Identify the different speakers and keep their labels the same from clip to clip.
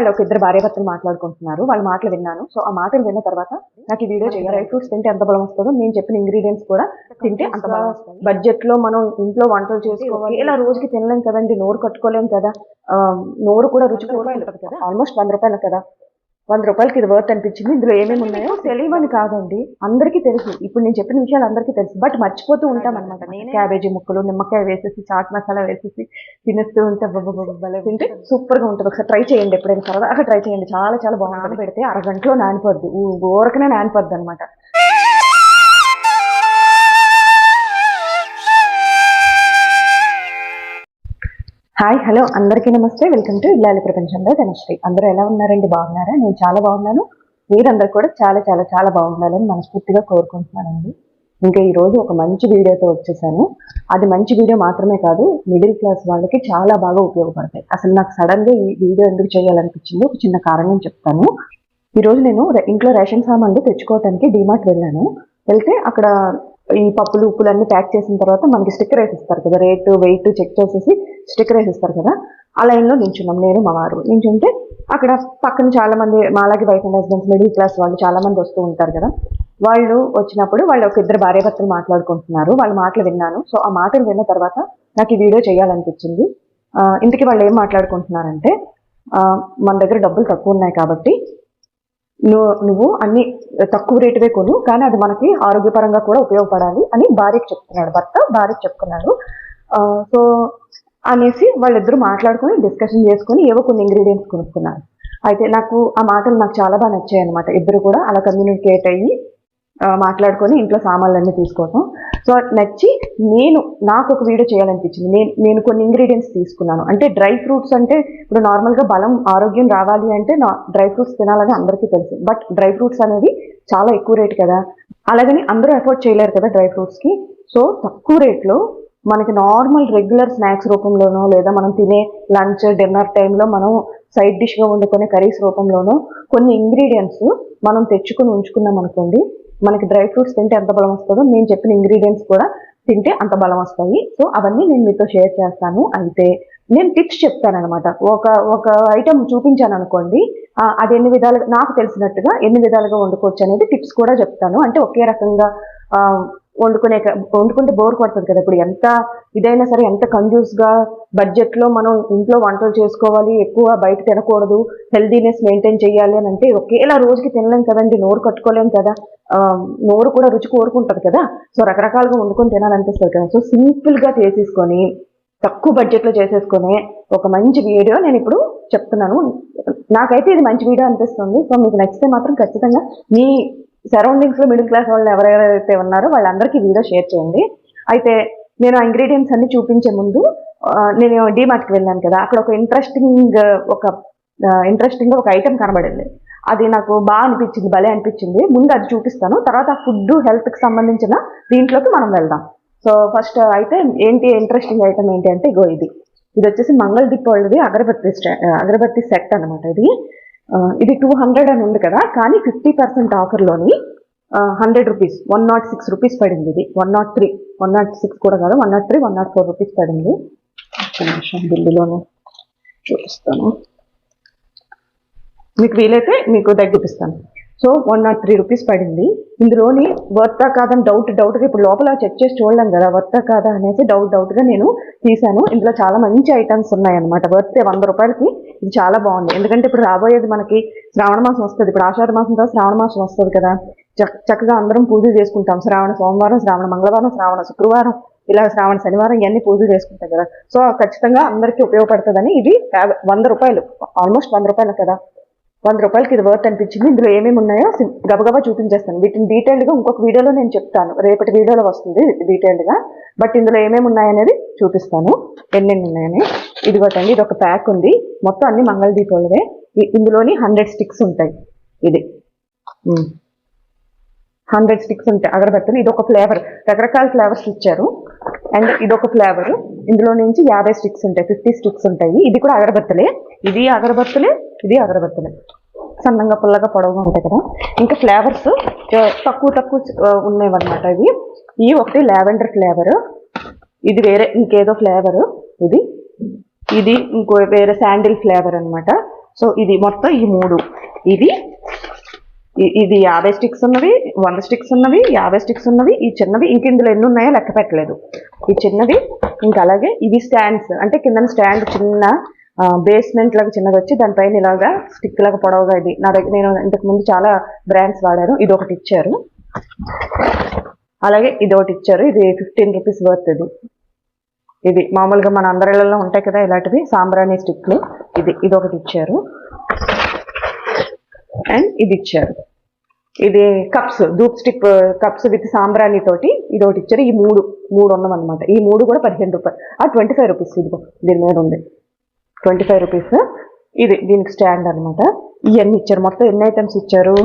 Speaker 1: వాళ్ళు ఒక ఇద్దరు భార్య భర్తలు మాట్లాడుకుంటున్నారు. వాళ్ళ మాటలు విన్నాను. సో ఆ మాటలు విన్న తర్వాత నాకు ఈ వీడియో చేయాలి. డ్రై ఫ్రూట్స్ తింటే ఎంత బలం వస్తుందో నేను చెప్పిన ఇంగ్రీడియంట్స్ కూడా తింటే అంత బలం వస్తుంది బడ్జెట్లో మనం ఇంట్లో వంటలు చేసుకోవాలి. ఇలా రోజుకి తినలేం కదండి. నోరు కట్టుకోలేం కదా. నోరు కూడా రుచి ఆల్మోస్ట్ వంద రూపాయలు కదా. వంద రూపాయలకి ఇది వర్త్ అనిపించింది. ఇందులో ఏమేమి ఉన్నాయో తెలియవని కాదండి. అందరికీ తెలుసు. ఇప్పుడు నేను చెప్పిన విషయాలు అందరికీ తెలుసు. బట్ మర్చిపోతూ ఉంటాం అనమాట క్యాబేజీ ముక్కలు నిమ్మకాయ వేసేసి చాట్ మసాలా వేసేసి తినేస్తూ ఉంటే తింటే సూపర్గా ఉంటుంది. ఒకసారి ట్రై చేయండి ఎప్పుడైనా. సరదాగా ట్రై చేయండి. చాలా చాలా బాగుంటుంది. పెడితే అరగంటలో నానిపోద్ది. ఊరకనే నానిపోద్ది అనమాట హాయ్ హలో అందరికీ నమస్తే. వెల్కమ్ టు ఇల్లాలి ప్రపంచంలో ధనశ్రీ. అందరూ ఎలా ఉన్నారండి? బాగున్నారా? నేను చాలా బాగున్నాను. మీరందరూ కూడా చాలా చాలా చాలా బాగుండాలని మనస్ఫూర్తిగా కోరుకుంటున్నానండి. ఇంకా ఈ రోజు ఒక మంచి వీడియోతో వచ్చేసాను. అది మంచి వీడియో మాత్రమే కాదు మిడిల్ క్లాస్ వాళ్ళకి చాలా బాగా ఉపయోగపడతాయి. అసలు నాకు సడన్గా ఈ వీడియో ఎందుకు చేయాలనిపించింది ఒక చిన్న కారణం చెప్తాను. ఈరోజు నేను ఇంట్లో రేషన్ సామాన్లు తెచ్చుకోవటానికి డిమార్ట్ వెళ్ళాను. వెళ్తే అక్కడ ఈ పప్పులు ఉప్పులు అన్ని ప్యాక్ చేసిన తర్వాత మనకి స్టిక్కర్ వేసిస్తారు కదా రేటు వెయిట్ చెక్ చేసేసి స్టిక్కర్ వేసిస్తారు కదా ఆ లైన్లో నించున్నాం. నేను మా వారు నించుంటే అక్కడ పక్కన చాలా మంది మాలాగే wife and husbands middle class వాళ్ళు చాలా మంది వస్తూ ఉంటారు కదా. వాళ్ళు వచ్చినప్పుడు వాళ్ళు ఒక ఇద్దరు భార్య భర్తలు మాట్లాడుకుంటున్నారు. వాళ్ళ మాటలు విన్నాను. సో ఆ మాటలు విన్న తర్వాత నాకు ఈ వీడియో చేయాలనిపించింది. ఇంతకీ వాళ్ళు ఏం మాట్లాడుకుంటున్నారంటే మన దగ్గర డబ్బులు తక్కువ ఉన్నాయి కాబట్టి నువ్వు నువ్వు అన్ని తక్కువ రేటువే కొను కానీ అది మనకి ఆరోగ్యపరంగా కూడా ఉపయోగపడాలి అని భార్యకు చెప్తున్నాడు. భర్త భార్యకు చెప్తున్నాడు. సో అనేసి వాళ్ళిద్దరూ మాట్లాడుకొని డిస్కషన్ చేసుకుని ఏవో కొన్ని ఇంగ్రీడియంట్స్ కొనుక్కున్నారు. అయితే నాకు ఆ మాటలు నాకు చాలా బాగా నచ్చాయి అనమాట ఇద్దరు కూడా అలా కమ్యూనికేట్ అయ్యి మాట్లాడుకొని ఇంట్లో సామాన్లన్నీ తీసుకోవటం. సో నచ్చి నేను నాకు ఒక వీడియో చేయాలనిపించింది. నేను నేను కొన్ని ఇంగ్రీడియంట్స్ తీసుకున్నాను. అంటే డ్రై ఫ్రూట్స్ అంటే ఇప్పుడు నార్మల్గా బలం ఆరోగ్యం రావాలి అంటే నా డ్రై ఫ్రూట్స్ తినాలని అందరికీ తెలుసు. బట్ డ్రై ఫ్రూట్స్ అనేది చాలా ఎక్కువ రేట్ కదా. అలాగని అందరూ ఎఫోర్డ్ చేయలేరు కదా డ్రై ఫ్రూట్స్కి. సో తక్కువ రేట్లో మనకి నార్మల్ రెగ్యులర్ స్నాక్స్ రూపంలోనో లేదా మనం తినే లంచ్ డిన్నర్ టైంలో మనం సైడ్ డిష్గా వండుకునే కర్రీస్ రూపంలోనో కొన్ని ఇంగ్రీడియంట్స్ మనం తెచ్చుకొని ఉంచుకున్నాం అనుకోండి మనకి డ్రై ఫ్రూట్స్ తింటే ఎంత బలం వస్తుందో నేను చెప్పిన ఇంగ్రీడియంట్స్ కూడా తింటే అంత బలం వస్తాయి. సో అవన్నీ నేను మీతో షేర్ చేస్తాను. అయితే నేను టిప్స్ చెప్తానమాట ఒక ఒక ఐటమ్ చూపించాను అనుకోండి అది ఎన్ని విధాలుగా నాకు తెలిసినట్టుగా ఎన్ని విధాలుగా వండుకోవచ్చు అనేది టిప్స్ కూడా చెప్తాను. అంటే ఒకే రకంగా వండుకునే వండుకుంటే బోర్ కొడుతుంది కదా. ఇప్పుడు ఎంత ఇదైనా సరే ఎంత కంజూస్ బడ్జెట్లో మనం ఇంట్లో వంటలు చేసుకోవాలి ఎక్కువ బయట తినకూడదు హెల్దీనెస్ మెయింటైన్ చేయాలి అని అంటే ఒకేలా రోజుకి తినలేం కదండి. నోరు కట్టుకోలేం కదా. నోరు కూడా రుచి కోరుకుంటుంది కదా. సో రకరకాలుగా వండుకొని తినాలనిపిస్తుంది కదా. సో సింపుల్గా చేసేసుకొని తక్కువ బడ్జెట్లో చేసేసుకొని ఒక మంచి వీడియో నేను ఇప్పుడు చెప్తున్నాను. నాకైతే ఇది మంచి వీడియో అనిపిస్తుంది. సో మీకు నచ్చితే మాత్రం ఖచ్చితంగా మీ సరౌండింగ్స్లో మిడిల్ క్లాస్ వాళ్ళు ఎవరెవరైతే ఉన్నారో వాళ్ళందరికీ వీడియో షేర్ చేయండి. అయితే నేను ఆ ఇంగ్రీడియంట్స్ అన్ని చూపించే ముందు నేను డిమార్ట్కి వెళ్ళాను కదా అక్కడ ఒక ఇంట్రెస్టింగ్ ఒక ఇంట్రెస్టింగ్ ఒక ఐటెం కనబడింది. అది నాకు బాగా అనిపించింది భలే అనిపించింది. ముందు అది చూపిస్తాను. తర్వాత ఫుడ్ హెల్త్కి సంబంధించిన దీంట్లోకి మనం వెళ్దాం. సో ఫస్ట్ అయితే ఏంటి ఇంట్రెస్టింగ్ ఐటమ్ ఏంటి అంటే ఇగో ఇది. ఇది వచ్చేసి మంగళ దీప్ వాళ్ళది అగరబత్తి అగరబత్తి సెట్ అనమాట ఇది. ఇది టూ హండ్రెడ్ అని ఉంది కదా కానీ fifty percent ఆఫర్లోని hundred rupees one nought six rupees పడింది ఇది. One nought three one nought six కూడా కాదు one nought three one nought four rupees పడింది. నిమిషం చూపిస్తాను. మీకు వీలైతే మీకు దగ్గర చూపిస్తాను so one nought three rupees పడింది. ఇందులోని వర్తా కాదని డౌట్ డౌట్గా ఇప్పుడు లోపల చెక్ చేసి చూడలేం కదా వర్తా కాదా అనేసి డౌట్ డౌట్గా నేను తీశాను. ఇందులో చాలా మంచి ఐటమ్స్ ఉన్నాయన్నమాట. వర్తే వంద రూపాయలకి ఇది చాలా బాగుంది. ఎందుకంటే ఇప్పుడు రాబోయేది మనకి శ్రావణ మాసం వస్తుంది. ఇప్పుడు ఆషాఢ మాసం తర్వాత శ్రావణ మాసం వస్తుంది కదా. చక్కగా అందరం పూజలు చేసుకుంటాం. శ్రావణ సోమవారం శ్రావణ మంగళవారం శ్రావణ శుక్రవారం ఇలా శ్రావణ శనివారం ఇవన్నీ పూజలు చేసుకుంటాం కదా. సో ఖచ్చితంగా అందరికీ ఉపయోగపడుతుందని ఇది వంద రూపాయలు ఆల్మోస్ట్ వంద రూపాయలు కదా. వంద రూపాయలకి ఇది వర్త్ అనిపించింది. ఇందులో ఏమేమి ఉన్నాయో గబగబా చూపించేస్తాను. వీటిని డీటెయిల్డ్గా ఇంకొక వీడియోలో నేను చెప్తాను. రేపటి వీడియోలో వస్తుంది డీటెయిల్డ్గా బట్ ఇందులో ఏమేమి ఉన్నాయనేది చూపిస్తాను. ఎన్నెన్ని ఉన్నాయని. ఇదిగోటండి ఇది ఒక ప్యాక్ ఉంది. మొత్తం అన్ని మంగళదీపాలవే. ఇందులోని హండ్రెడ్ స్టిక్స్ ఉంటాయి. ఇది. హండ్రెడ్ స్టిక్స్ ఉంటాయి. అగరబత్తులు. ఇది ఒక ఫ్లేవర్ రకరకాల ఫ్లేవర్స్ ఇచ్చారు. అండ్ ఇది ఒక ఫ్లేవర్ ఇందులో నుంచి యాభై స్టిక్స్ ఉంటాయి. ఫిఫ్టీ స్టిక్స్ ఉంటాయి. ఇది కూడా అగరబత్తులే. ఇది అగరబత్తులే. ఇది అగరబత్తులు సన్నంగా పుల్లగా పొడవుగా ఉంటాయి కదా. ఇంకా ఫ్లేవర్స్ తక్కువ తక్కువ ఉన్నాయన్నమాట ఇవి. ఇవి ఒకటి లావెండర్ ఫ్లేవర్ ఇది వేరే ఇంకేదో ఫ్లేవర్ ఇది ఇది ఇంకో వేరే శాండిల్ ఫ్లేవర్ అనమాట సో ఇది మొత్తం ఈ మూడు. ఇది ఇది యాభై స్టిక్స్ ఉన్నవి వంద స్టిక్స్ ఉన్నవి యాభై స్టిక్స్ ఉన్నవి ఈ చిన్నవి ఇంక ఇందులో ఎన్ని ఉన్నాయో లెక్క పెట్టలేదు. ఈ చిన్నవి ఇంకా అలాగే ఇవి స్టాండ్స్ అంటే కింద స్టాండ్ చిన్న బేస్మెంట్ లాగా చిన్నది వచ్చి దానిపైన ఇలాగా స్టిక్ లాగా పొడవుగా ఇది. నా దగ్గర నేను ఇంతకు ముందు చాలా బ్రాండ్స్ వాడాను. ఇది ఒకటి ఇచ్చారు. అలాగే ఇది ఒకటి ఇచ్చారు. ఇది ఫిఫ్టీన్ రూపీస్ వర్త్ ఇది. ఇది మామూలుగా మన అందరిలో ఉంటాయి కదా ఇలాంటివి. సాంబ్రాణి స్టిక్లు ఇది ఇది ఒకటి ఇచ్చారు. అండ్ ఇది ఇచ్చారు. ఇది cups dhoop stick cups with sambrani తోటి ఇది ఒకటి ఇచ్చారు. ఈ మూడు మూడు ఉన్నాం అనమాట ఈ మూడు కూడా పదిహేను రూపాయలు. ఆ ట్వంటీ ఫైవ్ రూపీస్ ఇదిగో దీని మీద ఉంది. Twenty five rupees. ఇది దీనికి స్టాండ్ అనమాట ఇవన్నీ ఇచ్చారు. మొత్తం ఎన్ని ఐటమ్స్ ఇచ్చారు?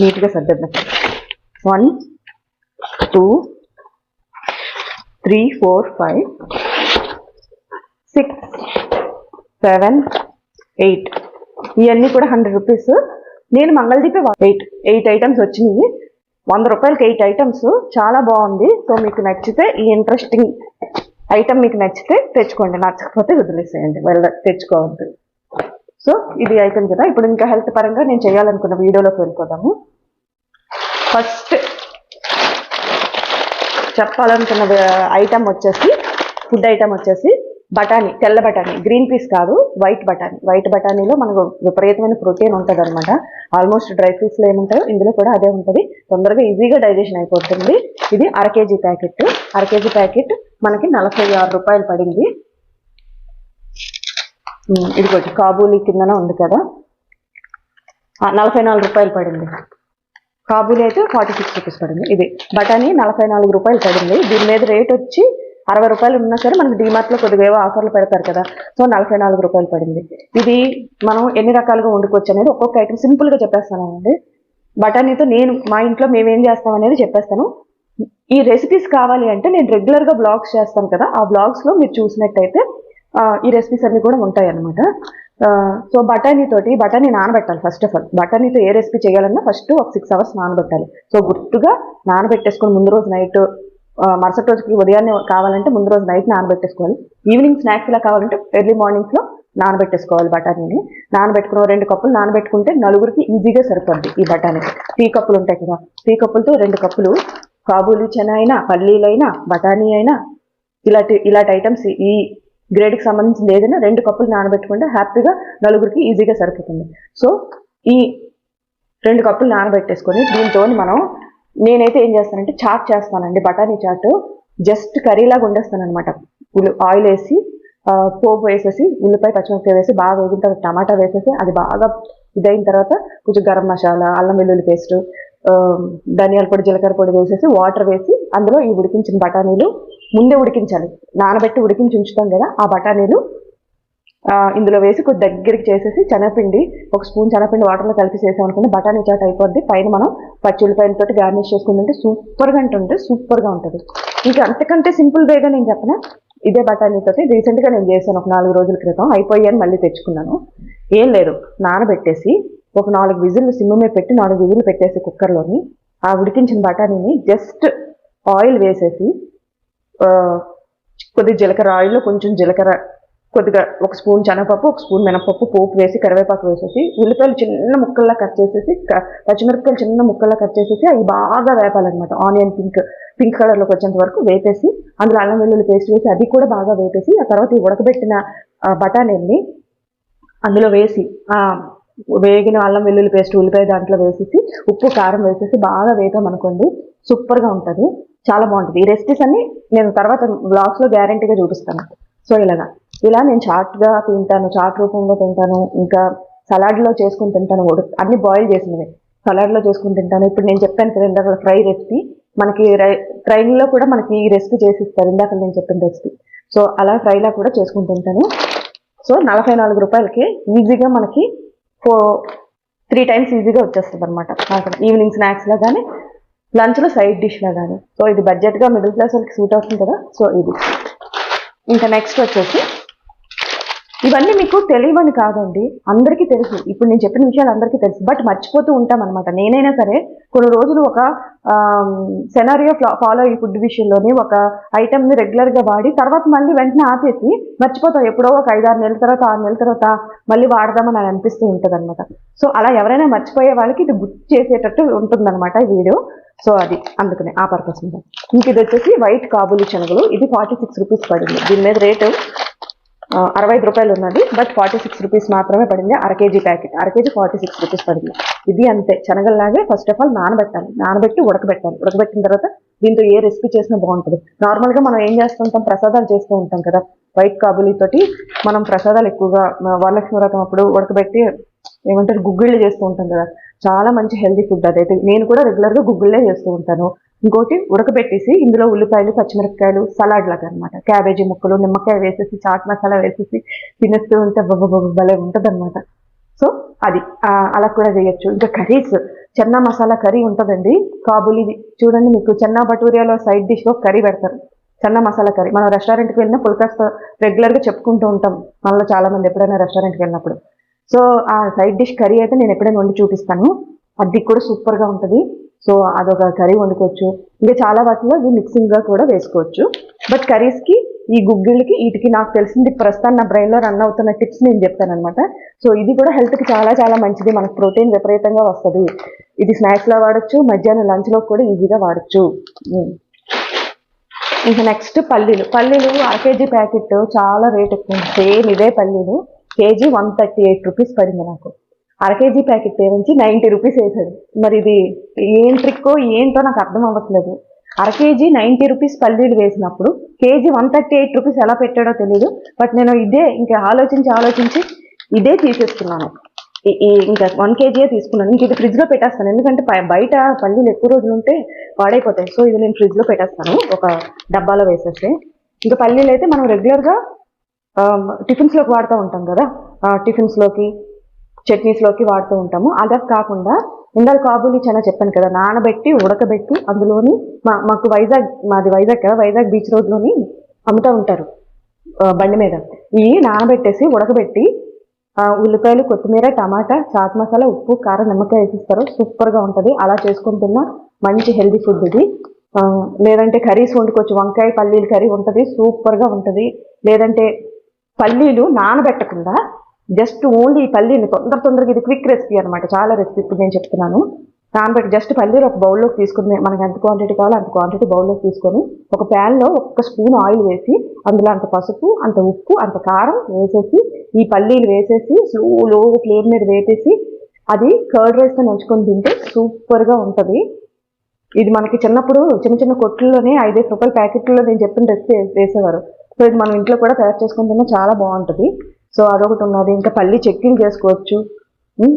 Speaker 1: నీట్గా సర్దిద్దాం. One two three four five six seven eight ఇవన్నీ కూడా హండ్రెడ్ రూపీస్. నేను మంగళదీపే ఎయిట్ ఎయిట్ ఐటమ్స్ వచ్చినాయి. వంద రూపాయలకి ఎయిట్ ఐటమ్స్ చాలా బాగుంది. సో మీకు నచ్చితే ఈ ఇంట్రెస్టింగ్ ఐటమ్ మీకు నచ్చితే తెచ్చుకోండి నచ్చకపోతే వదిలేసేయండి వెళ్ళ తెచ్చుకోవద్దు. సో ఇది అయిపోయింది కదా. ఇప్పుడు ఇంకా హెల్త్ పరంగా నేను చేయాలనుకున్న వీడియోలోకి వెళ్ళిపోదాము. ఫస్ట్ చెప్పాలనుకున్న ఐటమ్ వచ్చేసి ఫుడ్ ఐటమ్ వచ్చేసి బఠానీ తెల్ల బఠానీ గ్రీన్ పీస్ కాదు వైట్ బఠానీ. వైట్ బఠానీలో మనకు విపరీతమైన ప్రోటీన్ ఉంటుంది అనమాట ఆల్మోస్ట్ డ్రై ఫ్రూట్స్లో ఏముంటాయో ఇందులో కూడా అదే ఉంటుంది. తొందరగా ఈజీగా డైజెషన్ అయిపోతుంది. ఇది అర కేజీ ప్యాకెట్. అర కేజీ ప్యాకెట్ మనకి నలభై ఆరు రూపాయలు పడింది. ఇది ఇదిగోటి కాబూలీ కిందన ఉంది కదా. నలభై నాలుగు రూపాయలు పడింది. కాబూలీ అయితే ఫార్టీ సిక్స్ రూపీస్ పడింది. ఇది బఠానీ నలభై నాలుగు రూపాయలు పడింది. దీని మీద రేట్ వచ్చి అరవై రూపాయలు ఉన్నా సరే మనకి డిమార్ట్లో కొద్దిగా ఏవో ఆఫర్లు పెడతారు కదా. సో నలభై నాలుగు రూపాయలు పడింది. ఇది మనం ఎన్ని రకాలుగా వండుకోవచ్చు అనేది ఒక్కొక్క ఐటమ్ సింపుల్గా చెప్పేస్తానండి. బఠానీతో నేను మా ఇంట్లో మేము ఏం చేస్తాం అనేది చెప్పేస్తాను. ఈ రెసిపీస్ కావాలి అంటే నేను రెగ్యులర్గా బ్లాగ్స్ చేస్తాను కదా. ఆ బ్లాగ్స్లో మీరు చూసినట్టయితే ఈ రెసిపీస్ అన్నీ కూడా ఉంటాయి అనమాట సో బఠానీతోటి బఠానీ నానబెట్టాలి ఫస్ట్ ఆఫ్ ఆల్ బఠానీతో ఏ రెసిపీ చేయాలన్నా ఫస్ట్ ఒక సిక్స్ అవర్స్ నానబెట్టాలి. సో గుర్తుగా నానబెట్టేసుకొని ముందు రోజు నైట్ మరుసటి రోజుకి ఉదయాన్నే కావాలంటే ముందు రోజు నైట్ నానబెట్టేసుకోవాలి. ఈవినింగ్ స్నాక్స్ ఇలా కావాలంటే ఎర్లీ మార్నింగ్స్లో నానబెట్టేసుకోవాలి బఠానీని. నానబెట్టుకున్న రెండు కప్పులు నానబెట్టుకుంటే నలుగురికి ఈజీగా సరిపోద్ది ఈ బఠానీ. టీ కప్పులు ఉంటాయి కదా టీ కప్పులతో రెండు కప్పులు కాబూలీ చెనా అయినా పల్లీలైనా బఠానీ అయినా ఇలాంటి ఇలాంటి ఐటమ్స్ ఈ గ్రేడ్కి సంబంధించింది ఏదైనా రెండు కప్పులు నానబెట్టుకుంటే హ్యాపీగా నలుగురికి ఈజీగా సరిపోతుంది. సో ఈ రెండు కప్పులు నానబెట్టేసుకొని దీంతో మనం నేనైతే ఏం చేస్తానంటే చాట్ చేస్తానండి బఠానీ చాట్. జస్ట్ కర్రీలాగా వండేస్తాను అనమాట ఆయిల్ వేసి పోపు వేసేసి ఉల్లిపాయ పచ్చిమిరపకాయ వేసి బాగా వేగిన తర్వాత టమాటా వేసేసి అది బాగా ఇదైన తర్వాత కొంచెం గరం మసాలా అల్లం వెల్లుల్లి పేస్ట్ ధనియాల పొడి జీలకర్ర పొడి వేసేసి వాటర్ వేసి అందులో ఈ ఉడికించిన బఠానీలు ముందే ఉడికించాలి. నానబెట్టి ఉడికించి ఉంచుతాం కదా ఆ బఠానీలు ఇందులో వేసి కొద్ది దగ్గరికి చేసేసి శనగపిండి ఒక స్పూన్ శనగపిండి వాటర్లో కలిపి చేసామనుకుంటే బఠానీ చాట్ అయిపోద్ది. పైన మనం పచ్చి గార్నిష్ చేసుకుంటుంటే సూపర్గా ఉంటుంది సూపర్గా ఉంటుంది. ఇంకా అంతకంటే సింపుల్ వేగా నేను చెప్పనా? ఇదే బఠానీతో రీసెంట్గా నేను చేశాను ఒక నాలుగు రోజుల క్రితం. అయిపోయాను మళ్ళీ తెచ్చుకున్నాను. ఏం లేదు నానబెట్టేసి ఒక నాలుగు విజిల్లు సిమ్ము మీద పెట్టి నాలుగు విజిల్లు పెట్టేసి కుక్కర్లోని ఆ ఉడికించిన బఠానీని జస్ట్ ఆయిల్ వేసేసి కొద్దిగా జీలకర్ర ఆయిల్లో కొంచెం జీలకర్ర కొద్దిగా ఒక స్పూన్ శనగపప్పు ఒక స్పూన్ మినపప్పు పోపు వేసి కరివేపాకు వేసేసి ఉల్లిపాయలు చిన్న ముక్కల్లా కట్ చేసేసి పచ్చిమిరపకాయలు చిన్న ముక్కల్లా కట్ చేసేసి అవి బాగా వేపాలన్నమాట. ఆనియన్ పింక్ పింక్ కలర్లోకి వచ్చేంత వరకు వేపేసి అందులో అల్లం వెల్లుల్లి పేస్ట్ వేసి అది కూడా బాగా వేపేసి ఆ తర్వాత ఈ ఉడకబెట్టిన ఆ, బఠానీల్ని అందులో వేసి వేగిన అల్లం వెల్లుల్లి పేస్ట్ ఉల్లిపాయ దాంట్లో వేసేసి ఉప్పు కారం వేసేసి బాగా వేపామనుకోండి సూపర్గా ఉంటుంది. చాలా బాగుంటుంది. ఈ రెసిపీస్ అన్ని నేను తర్వాత బ్లాగ్స్లో గ్యారంటీగా చూపిస్తాను. సో ఇలాగా. ఇలా నేను చాట్గా తింటాను చాట్ రూపంలో తింటాను ఇంకా సలాడ్లో చేసుకుని తింటాను ఉడక అన్ని బాయిల్ చేసినవి. సలాడ్లో చేసుకుని తింటాను. ఇప్పుడు నేను చెప్పాను కదా ఇందాక ఫ్రై రెసిపీ. మనకి ట్రైన్లో కూడా మనకి ఈ రెసిపీ చేసి ఇస్తారు. ఇందాక నేను చెప్పిన రెసిపీ. సో అలా ఫ్రైలా కూడా చేసుకుని తింటాను. సో నలభై నాలుగు రూపాయలకి ఈజీగా మనకి ఫోర్ త్రీ టైమ్స్ ఈజీగా వచ్చేస్తుంది అనమాట ఈవినింగ్ స్నాక్స్లో కానీ లంచ్లో సైడ్ డిష్లో కానీ సో ఇది బడ్జెట్గా మిడిల్ క్లాస్ వాళ్ళకి సూట్ అవుతుంది కదా సో ఇది. ఇంకా నెక్స్ట్ వచ్చేసి ఇవన్నీ మీకు తెలియవని కాదండి. అందరికీ తెలుసు. ఇప్పుడు నేను చెప్పిన విషయాలు అందరికీ తెలుసు. బట్ మర్చిపోతూ ఉంటాం అనమాట నేనైనా సరే కొన్ని రోజులు ఒక సెనారియో ఫాలో అయ్యి ఫుడ్ విషయంలోనే ఒక ఐటెంని రెగ్యులర్గా వాడి తర్వాత మళ్ళీ వెంటనే ఆపేసి మర్చిపోతాం. ఎప్పుడో ఒక ఐదు ఆరు నెలల తర్వాత ఆరు నెలల తర్వాత మళ్ళీ వాడదామని అని అనిపిస్తూ ఉంటుంది అనమాట సో అలా ఎవరైనా మర్చిపోయే వాళ్ళకి ఇది గుర్తు చేసేటట్టు ఉంటుందన్నమాట ఈ వీడియో. సో అది అందుకనే ఆ పర్పస్ మీద. ఇంక ఇది వచ్చేసి వైట్ కాబూలి శనగలు. ఇది ఫార్టీ సిక్స్ రూపీస్ పడింది. దీని మీద రేటు అరవై ఐదు రూపాయలు ఉన్నది బట్ ఫార్టీ సిక్స్ రూపీస్ మాత్రమే పడింది అర కేజీ ప్యాకెట్ అర కేజీ ఫార్టీ సిక్స్ రూపీస్ పడింది. ఇది అంతే శనగల్లాగే ఫస్ట్ ఆఫ్ ఆల్ నానబెట్టాలి నానబెట్టి ఉడకబెట్టాలి. ఉడకబెట్టిన తర్వాత దీంతో ఏ రెసిపీ చేసినా బాగుంటుంది. నార్మల్గా మనం ఏం చేస్తూ ఉంటాం ప్రసాదాలు చేస్తూ ఉంటాం కదా వైట్ కాబులీతోటి మనం ప్రసాదాలు ఎక్కువగా వరలక్ష్మి వ్రతం అప్పుడు ఉడకబెట్టి ఏమంటారు గుగ్గిళ్ళు చేస్తూ ఉంటాం కదా. చాలా మంచి హెల్దీ ఫుడ్ అదైతే. నేను కూడా రెగ్యులర్గా గుగ్గిళ్ళే చేస్తూ ఉంటాను. ఇంకోటి ఉడకబెట్టేసి ఇందులో ఉల్లిపాయలు పచ్చిమిరపకాయలు సలాడ్ లాగా అనమాట క్యాబేజీ ముక్కలు నిమ్మకాయ వేసేసి చాట్ మసాలా వేసేసి తినేస్తూ ఉంటే బొబ్బ బొబ్బ భలే ఉంటుంది అనమాట సో అది. అలా కూడా చేయొచ్చు. ఇంకా కర్రీస్. చెన్నా మసాలా కర్రీ ఉంటుందండి. కాబులి చూడండి మీకు చెన్నా బటూరియాలో సైడ్ డిష్లో కర్రీ పెడతారు. చెన్నా మసాలా కర్రీ. మనం రెస్టారెంట్కి వెళ్ళిన పుల్కాస్తో రెగ్యులర్గా చెప్పుకుంటూ ఉంటాం. మనలో చాలామంది ఎప్పుడైనా రెస్టారెంట్కి వెళ్ళినప్పుడు. సో ఆ సైడ్ డిష్ కర్రీ అయితే నేను ఎప్పుడైనా వండి చూపిస్తాను. అది కూడా సూపర్గా ఉంటుంది. సో అదొక కర్రీ వండుకోవచ్చు. ఇంకా చాలా వాటిలో ఇది మిక్సింగ్గా కూడా వేసుకోవచ్చు. బట్ కర్రీస్కి ఈ గుగ్గిళ్ళకి వీటికి నాకు తెలిసింది ప్రస్తుతం నా బ్రెయిన్లో రన్ అవుతున్న టిప్స్ నేను చెప్తానమాట సో ఇది కూడా హెల్త్కి చాలా చాలా మంచిది. మనకు ప్రోటీన్ విపరీతంగా వస్తుంది. ఇది స్నాక్స్లో వాడచ్చు మధ్యాహ్నం లంచ్లో కూడా ఈజీగా వాడచ్చు. Hmm. ఇంకా నెక్స్ట్ పల్లీలు. పల్లీలు అర కేజీ ప్యాకెట్ చాలా రేట్ ఎక్కువ. సేమ్ ఇదే పల్లీలు. KG one thirty eight rupees పడింది నాకు. కేజీ ప్యాకెట్ నుంచి నైంటీ రూపీస్ వేశాడు. మరి ఇది ఏం ట్రిక్కో ఏంటో నాకు అర్థం అవ్వట్లేదు. అరకేజీ నైంటీ రూపీస్ పల్లీలు వేసినప్పుడు KG one thirty eight rupees ఎలా పెట్టాడో తెలియదు బట్ నేను ఇదే ఇంకా ఆలోచించి ఆలోచించి ఇదే తీసేస్తున్నాను ఇంకా వన్ కేజీయే తీసుకున్నాను. ఇంక ఇది ఫ్రిడ్జ్లో పెట్టేస్తాను. ఎందుకంటే బయట పల్లీలు ఎక్కువ రోజులు ఉంటే పాడైపోతాయి. సో ఇది నేను ఫ్రిడ్జ్లో పెట్టేస్తాను. ఒక డబ్బాలో వేసేస్తే. ఇంకా పల్లీలు అయితే మనం రెగ్యులర్గా టిఫిన్స్లోకి వాడుతూ ఉంటాం కదా. టిఫిన్స్లోకి చట్నీస్లోకి వాడుతూ ఉంటాము. అలా కాకుండా ఇందాక కాబూలి చాలా చెప్పాను కదా నానబెట్టి ఉడకబెట్టి అందులోని మా మాకు వైజాగ్ మాది వైజాగ్ కదా వైజాగ్ బీచ్ రోడ్లోని అమ్ముతూ ఉంటారు. బండి మీద. ఇవి నానబెట్టేసి ఉడకబెట్టి ఉల్లిపాయలు కొత్తిమీర టమాటా చాట్ మసాలా ఉప్పు కారం నిమ్మకాయ వేసిస్తారు. సూపర్గా ఉంటుంది. అలా చేసుకుంటున్న మంచి హెల్దీ ఫుడ్ ఇది. లేదంటే కర్రీస్ వండుకోవచ్చు. వంకాయ పల్లీలు కర్రీ ఉంటుంది. సూపర్గా ఉంటుంది. లేదంటే పల్లీలు నానబెట్టకుండా జస్ట్ ఓన్లీ ఈ పల్లీని తొందర తొందరగా ఇది క్విక్ రెసిపీ అనమాట చాలా రెసిపీ ఇప్పుడు నేను చెప్తున్నాను. నానబెట్టి జస్ట్ పల్లీలు ఒక బౌల్లోకి తీసుకుని మనకి ఎంత క్వాంటిటీ కావాలో అంత క్వాంటిటీ బౌల్లోకి తీసుకొని ఒక ప్యాన్లో ఒక్క స్పూన్ ఆయిల్ వేసి అందులో అంత పసుపు అంత ఉప్పు అంత కారం వేసేసి ఈ పల్లీలు వేసేసి స్లో లో ఫ్లేమ్ మీద వేపేసి అది కర్డ్ రైస్తో నంచుకొని తింటే సూపర్గా ఉంటుంది. ఇది మనకి చిన్నప్పుడు చిన్న చిన్న కొట్లలోనే ఐదైదు రూపాయల ప్యాకెట్లో నేను చెప్పిన రెసిపీ వేసేవారు. సో ఇది మనం ఇంట్లో కూడా తయారు చేసుకుంటే చాలా బాగుంటుంది. సో అదొకటి ఉన్నది. ఇంకా పల్లి చెక్కింగ్ చేసుకోవచ్చు.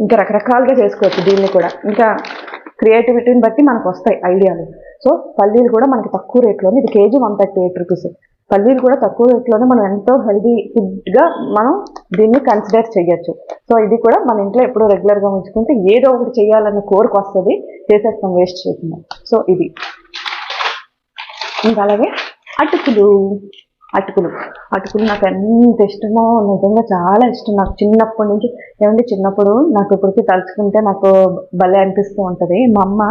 Speaker 1: ఇంకా రకరకాలుగా చేసుకోవచ్చు దీన్ని కూడా. ఇంకా క్రియేటివిటీని బట్టి మనకు వస్తాయి ఐడియాలు. సో పల్లీలు కూడా మనకి తక్కువ రేట్లోనే ఇది KG one thirty eight rupees. పల్లీలు కూడా తక్కువ రేట్లోనే మనం ఎంతో హెల్దీ ఫుడ్గా మనం దీన్ని కన్సిడర్ చేయొచ్చు. సో ఇది కూడా మన ఇంట్లో ఎప్పుడూ రెగ్యులర్గా ఉంచుకుంటే ఏదో ఒకటి చేయాలన్న కోరిక వస్తుంది చేసేస్తాం వేస్ట్ చేయకుండా. సో ఇది. ఇంకా అలాగే అటుకులు. అటుకులు. అటుకులు నాకు ఎంత ఇష్టమో నిజంగా చాలా ఇష్టం. నాకు చిన్నప్పటి నుంచి ఏమంటే చిన్నప్పుడు నాకు ఇప్పటికి తలుచుకుంటే నాకు భలే అనిపిస్తూ ఉంటుంది. మా అమ్మ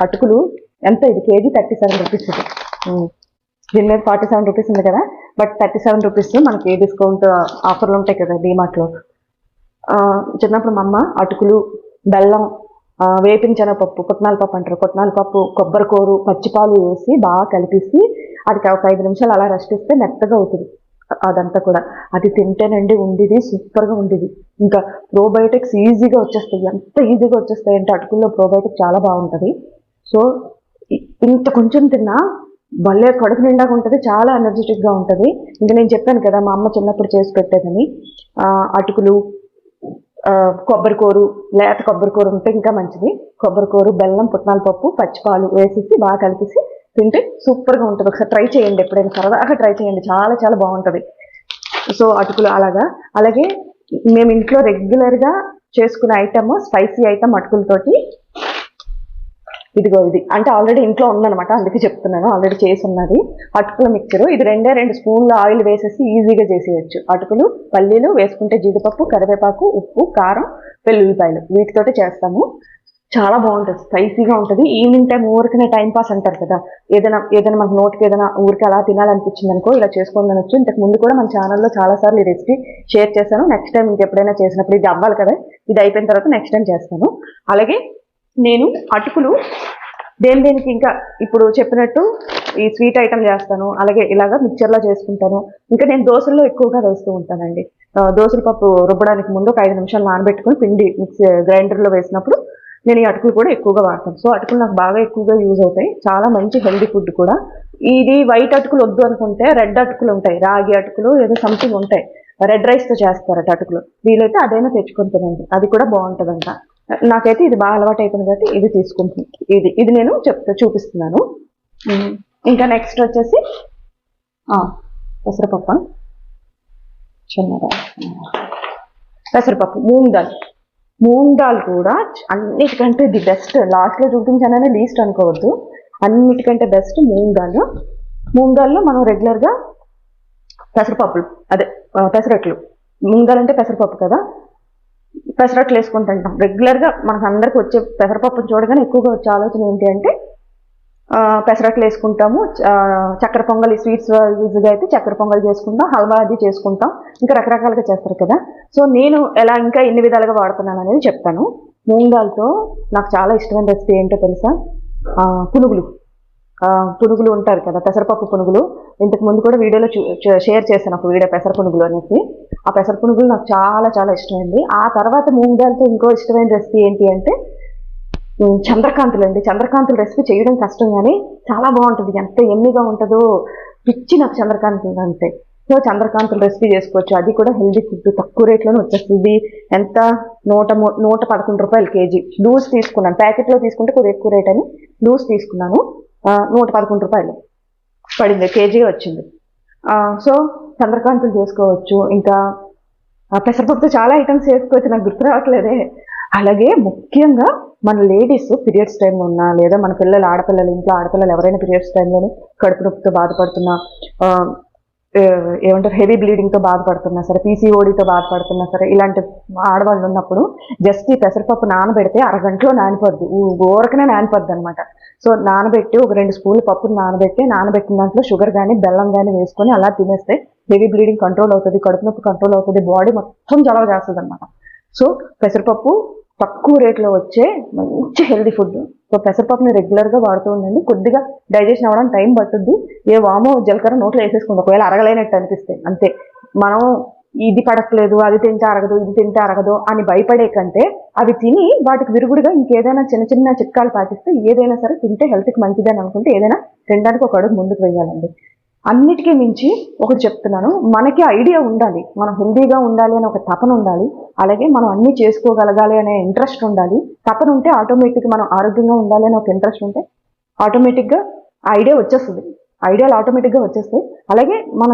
Speaker 1: అటుకులు ఎంత ఇది? కేజీ థర్టీ సెవెన్ రూపీస్ ఇది. దీని మీద ఫార్టీ సెవెన్ రూపీస్ ఉంది కదా? బట్ థర్టీ సెవెన్ రూపీస్ మనకి డిస్కౌంట్ ఆఫర్లు ఉంటాయి కదా? డీమార్ట్లో చిన్నప్పుడు మా అమ్మ అటుకులు బెల్లం వేపిన శనగపప్పు కొట్నాల పప్పు అంటారు. కొట్నాల పప్పు కొబ్బరికూరు పచ్చిపాలు వేసి బాగా కలిపేసి అది ఒక ఐదు నిమిషాలు అలా రెస్ట్ ఇస్తే మెత్తగా అవుతుంది. అదంతా కూడా. అది తింటేనండి ఉండేది సూపర్గా ఉండేది. ఇంకా ప్రోబయోటిక్స్ ఈజీగా వచ్చేస్తాయి. ఎంత ఈజీగా వచ్చేస్తాయి అంటే అటుకుల్లో ప్రోబయోటిక్ చాలా బాగుంటుంది. సో ఇంత కొంచెం తిన్నా భలే కడుపు నిండాగా ఉంటుంది చాలా ఎనర్జెటిక్గా ఉంటుంది. ఇంకా నేను చెప్పాను కదా మా అమ్మ చిన్నప్పుడు చేసి పెట్టేదని. అటుకులు కొబ్బరికూరు లేత కొబ్బరికూర ఉంటే ఇంకా మంచిది. కొబ్బరికూరు బెల్లం పుట్నాల పప్పు పచ్చిపాలు వేసేసి బాగా కలిపేసి తింటే సూపర్గా ఉంటుంది. ఒకసారి ట్రై చేయండి ఎప్పుడైనా సరదాగా ట్రై చేయండి. చాలా చాలా బాగుంటుంది. సో అటుకులు అలాగా. అలాగే మేము ఇంట్లో రెగ్యులర్గా చేసుకునే ఐటమ్ స్పైసీ ఐటమ్ అటుకులతోటి ఇదిగో ఇది. అంటే ఆల్రెడీ ఇంట్లో ఉందనమాట అందుకే చెప్తున్నాను. ఆల్రెడీ చేసి ఉన్నది. అటుకుల మిక్చర్ ఇది రెండే రెండు స్పూన్ల ఆయిల్ వేసేసి ఈజీగా చేసేయచ్చు. అటుకులు పల్లీలు వేసుకుంటే జీడిపప్పు కరివేపాకు ఉప్పు కారం వెల్లుల్లిపాయలు. వీటితోటి చేస్తాము. చాలా బాగుంటుంది. స్పైసీగా ఉంటుంది. ఈవినింగ్ టైం ఊరికనే టైం పాస్ అంటారు కదా. ఏదైనా ఏదైనా మనకు నోటికి ఏదైనా ఊరికి అలా తినాలనిపించింది అనుకో ఇలా చేసుకొని తినొచ్చు. ఇంతకు ముందు కూడా మన ఛానల్లో చాలా సార్లు ఈ రెసిపీ షేర్ చేశాను. నెక్స్ట్ టైం ఇంకెప్పుడైనా చేసినప్పుడు ఇది అవ్వాలి కదా. ఇది అయిపోయిన తర్వాత నెక్స్ట్ టైం చేస్తాను. అలాగే నేను అటుకులు దేని దేనికి ఇంకా ఇప్పుడు చెప్పినట్టు ఈ స్వీట్ ఐటమ్ చేస్తాను అలాగే ఇలాగా మిక్చర్లో చేసుకుంటాను. ఇంకా నేను దోశల్లో ఎక్కువగా వేస్తూ ఉంటానండి. దోశల దోసల పప్పు రుబ్బడానికి ముందు ఒక ఐదు నిమిషాలు నానబెట్టుకుని పిండి మిక్సీ గ్రైండర్లో వేసినప్పుడు నేను ఈ అటుకులు కూడా ఎక్కువగా వాడతాను. సో అటుకులు నాకు బాగా ఎక్కువగా యూజ్ అవుతాయి. చాలా మంచి హెల్దీ ఫుడ్ కూడా. ఇది వైట్ అటుకులు వద్దు అనుకుంటే రెడ్ అటుకులు ఉంటాయి. రాగి అటుకులు ఏదో సంథింగ్ ఉంటాయి. రెడ్ రైస్తో చేస్తారట అటుకులు. వీలైతే అదైనా తెచ్చుకొని తినండి. అది కూడా బాగుంటుందంట. నాకైతే ఇది బాగా అలవాటు అయిపోయింది కాబట్టి ఇది తీసుకుంటున్నాను ఇది ఇది నేను చెప్తా చూపిస్తున్నాను. ఇంకా నెక్స్ట్ వచ్చేసి పెసరపప్పు. చిన్నగా పెసరపప్పు మూంగ్ దాల్. మూంగ్ దాల్ కూడా అన్నిటికంటే ది బెస్ట్ లాస్ట్లో చూపించాననే లీస్ట్ అనుకోవద్దు. అన్నిటికంటే బెస్ట్ మూంగ్ దాల్. మూంగ్ దాల్లో మనం రెగ్యులర్గా పెసరపప్పులు అదే పెసరట్లు. మూంగ్ దాల్ అంటే పెసరపప్పు కదా? పెసరట్లు వేసుకుంటుంటాం తింటాం. రెగ్యులర్గా మనకు అందరికి వచ్చే పెసరపప్పును చూడగానే ఎక్కువగా వచ్చే ఆలోచన ఏంటి అంటే పెసరట్లు వేసుకుంటాము. చక్కెర పొంగల్ స్వీట్స్ యూజ్గా అయితే చక్కెర పొంగల్ చేసుకుంటాం హల్వా అది చేసుకుంటాం. ఇంకా రకరకాలుగా చేస్తారు కదా. సో నేను ఎలా ఇంకా ఎన్ని విధాలుగా వాడుతున్నాను అనేది చెప్తాను. మూంగాలతో నాకు చాలా ఇష్టమైన రెసిపీ ఏంటో తెలుసా? పునుగులు. పునుగులు ఉంటారు కదా పెసరపప్పు పునుగులు. ఇంతకు ముందు కూడా వీడియోలో చూ- చే- షేర్ చేశాను ఒక వీడియో పెసర పునుగులు అనేసి. ఆ పెసర పునుగులు నాకు చాలా చాలా ఇష్టమైంది. ఆ తర్వాత మూంగ్ దాల్తో ఇంకో ఇష్టమైన రెసిపీ ఏంటి అంటే చంద్రకాంతులు అండి. చంద్రకాంతులు రెసిపీ చేయడం కష్టం కానీ చాలా బాగుంటుంది. ఎంత ఎమ్మిగా ఉంటుందో పిచ్చి నాకు చంద్రకాంతులు అంటే. సో చంద్రకాంతులు రెసిపీ చేసుకోవచ్చు. అది కూడా హెల్దీ ఫుడ్ తక్కువ రేట్లోనే వచ్చేస్తుంది. ఎంత? నూట నూట పదకొండు రూపాయలు కేజీ. లూజ్ తీసుకున్నాను. ప్యాకెట్లో తీసుకుంటే కొద్దిగా ఎక్కువ రేట్ అని లూజ్ తీసుకున్నాను. నూట పదకొండు రూపాయలు పడింది. కేజీ వచ్చింది. సో చంద్రకాంతులు చేసుకోవచ్చు. ఇంకా పెసరపప్పుతో చాలా ఐటమ్స్ చేసుకోవచ్చు నాకు గుర్తు రావట్లేదే. అలాగే ముఖ్యంగా మన లేడీస్ పీరియడ్స్ టైంలో ఉన్నా లేదా మన పిల్లలు ఆడపిల్లలు ఇంట్లో ఆడపిల్లలు ఎవరైనా పీరియడ్స్ టైంలోనే కడుపు నొప్పితో బాధపడుతున్నా ఏమంటారు హెవీ బ్లీడింగ్తో బాధపడుతున్నా సరే పీసీఓడితో బాధపడుతున్నా సరే ఇలాంటి ఆడవాళ్ళు ఉన్నప్పుడు జస్ట్ ఈ పెసరపప్పు నానబెడితే అరగంటలో నానిపోద్ది. ఊరకనే నానిపోద్ది అనమాట సో నానబెట్టి ఒక రెండు స్పూన్లు పప్పును నానబెట్టి నానబెట్టిన దాంట్లో షుగర్ కానీ బెల్లం కానీ వేసుకొని అలా తినేస్తే హెవీ బ్లీడింగ్ కంట్రోల్ అవుతుంది కడుపు నొప్పి కంట్రోల్ అవుతుంది బాడీ మొత్తం జలవ చేస్తుంది అనమాట సో పెసరపప్పు తక్కువ రేట్లో వచ్చే మంచి హెల్దీ ఫుడ్ సో పెసరపప్పుని రెగ్యులర్గా వాడుతూ ఉండండి. కొద్దిగా డైజెషన్ అవ్వడానికి టైం పట్టుద్ది. ఏ వామో జీలకర్ర నోట్లో వేసేసుకుంది ఒకవేళ అరగలేనట్టు అనిపిస్తే. అంతే. మనం ఇది పడట్లేదు అది తింటే అరగదు ఇది తింటే అరగదు అని భయపడే కంటే అవి తిని వాటికి విరుగుడుగా ఇంకేదైనా చిన్న చిన్న చిట్కాలు పాటిస్తే ఏదైనా సరే తింటే హెల్త్కి మంచిదని అనుకుంటే ఏదైనా తినడానికి ఒక అడుగు ముందుకు వేయాలండి అన్నిటికీ మించి ఒకటి చెప్తున్నాను. మనకి ఐడియా ఉండాలి. మనం హెల్దీగా ఉండాలి అనే ఒక తపన ఉండాలి. అలాగే మనం అన్ని చేసుకోగలగాలి అనే ఇంట్రెస్ట్ ఉండాలి. తపన ఉంటే ఆటోమేటిక్ మనం ఆరోగ్యంగా ఉండాలి అనే ఒక ఇంట్రెస్ట్ ఉంటే ఆటోమేటిక్గా ఐడియా వచ్చేస్తుంది. ఐడియాలు ఆటోమేటిక్గా వచ్చేస్తాయి. అలాగే మన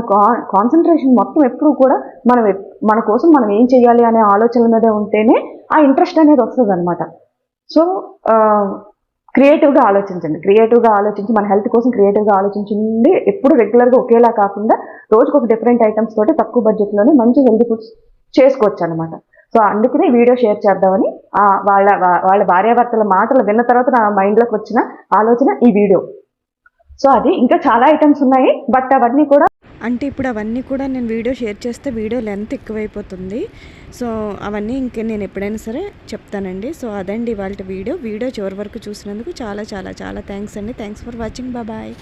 Speaker 1: కాన్సన్ట్రేషన్ మొత్తం ఎప్పుడు కూడా మనం మన కోసం మనం ఏం చేయాలి అనే ఆలోచనల మీద ఉంటేనే ఆ ఇంట్రెస్ట్ అనేది వస్తుంది అనమాట సో క్రియేటివ్గా ఆలోచించండి. క్రియేటివ్గా ఆలోచించి మన హెల్త్ కోసం క్రియేటివ్గా ఆలోచించండి. ఎప్పుడు రెగ్యులర్గా ఒకేలా కాకుండా రోజుకు ఒక డిఫరెంట్ ఐటమ్స్ తోటి తక్కువ బడ్జెట్లోనే మంచి హెల్తీ ఫుడ్స్ చేసుకోవచ్చు అనమాట సో అందుకనే వీడియో షేర్ చేద్దామని వాళ్ళ వాళ్ళ భార్యాభర్తల మాటలు విన్న తర్వాత నా మైండ్లోకి వచ్చిన ఆలోచన ఈ వీడియో. సో అది ఇంకా చాలా ఐటమ్స్ ఉన్నాయి బట్ అవన్నీ కూడా
Speaker 2: అంటే ఇప్పుడు అవన్నీ కూడా నేను వీడియో షేర్ చేస్తే వీడియో లెంత్ ఎక్కువైపోతుంది. సో అవన్నీ ఇంకే నేను ఎప్పుడైనా సరే చెప్తానండి. సో అదండి వాళ్ళ వీడియో. వీడియో చివరి వరకు చూసినందుకు చాలా చాలా చాలా థ్యాంక్స్ అండి. Thanks for watching. బాయ్.